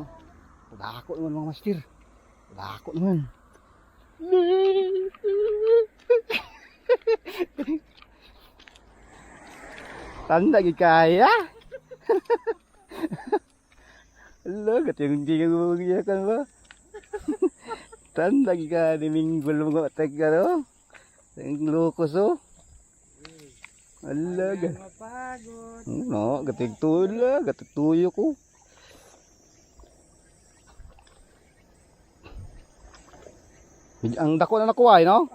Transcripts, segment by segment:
oh. Dako naman mga master. Dako naman. Tanda gid kaya. Hello, kat yung hindi ka gumagiyakan ba? Tanda gid ka ni minggol mga tek ka no? Ang lukos oh. Hello, ga. Mapagod. No, gatig tuyo ko. Ang dako na nakuha, eh, no?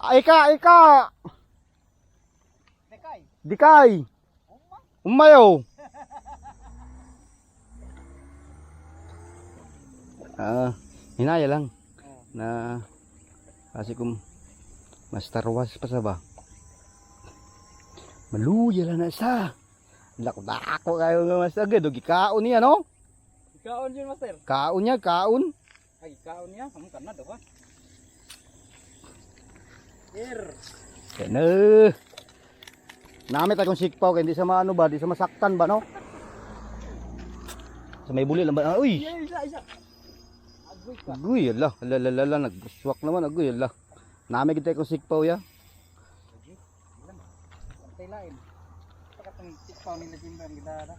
Ay ka, ay ka! Tekay. Dikay! Umayo! Ah, hinaya lang. Na, kasi kung Master was pa sa ba? Maluya lang na sa. Lako dako kayo nga mas agad. O, Gikaon niya, no? Ikaon yun, master. Kaon niya, kaon. Ay, ikaon niya. Kamu kan na daw, ha? Ir. Kaya na. Namit akong sikpaw, kaya hindi sa maano ba, di sa masaktan ba, no? Sa may buli lang ba? Ah, Uy! Agoy ala. Ala, ala, ala, ala. Nagbuswak naman, agoy, ala. Namit kita akong sikpaw, ya. Pantay lain. Pakat ang tikpaw nila Jimban. Kita na.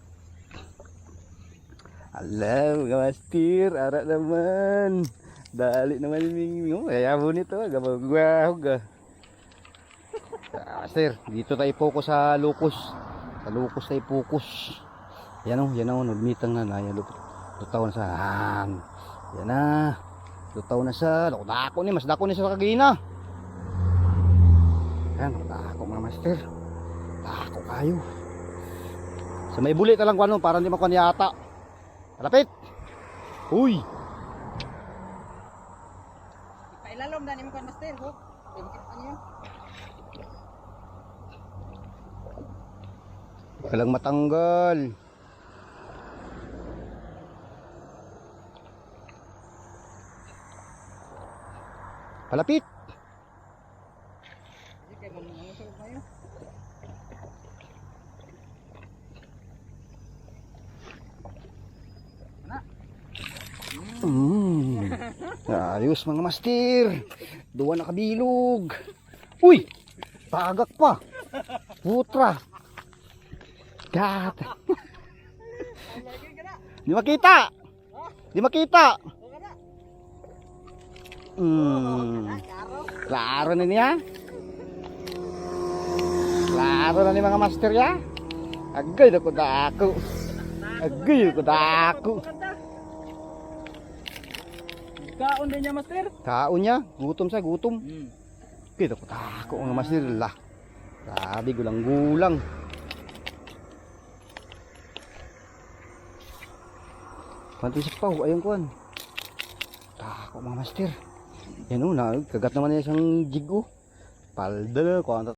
Alam, mga master, arak naman. Dali naman yung mingming. Oh, kaya mo nito, gabagwahog ah. Ah, Master, dito tayo focus sa locus. Sa locus tayo focus. Yan o, yan o, nagmitang na na. Yan, lutaw na sa han. Yan na. Lutaw na sa, dako dako ni, mas dako ni sa kagina. Yan, dako mga master. Dako kayo. Sa may bulit na lang kung ano, para hindi makuha yata. Malapit! Uy! Ipailalom na ni mo kan, master. Niyo. Walang matanggal. Palapit! Sige, kaya mo mo sa kayo. Mm. Ayos mga master. Duwa na kabilog. Uy! Tagak pa. Putra. Gat. Di makita. Di makita. Hmm. Klaro na niya. Klaro na ni mga master ya. Agay na ko dako. Agay ko dako. Ikaon din niya, master. Kaon niya, gutom sa gutom. Hmm. Kita ko tako ang master lah. Sabi gulang-gulang. Panti sa pau, ayun kuan. Tako mga master. Yan o, na, kagat naman niya isang jig o. Palda na, kuan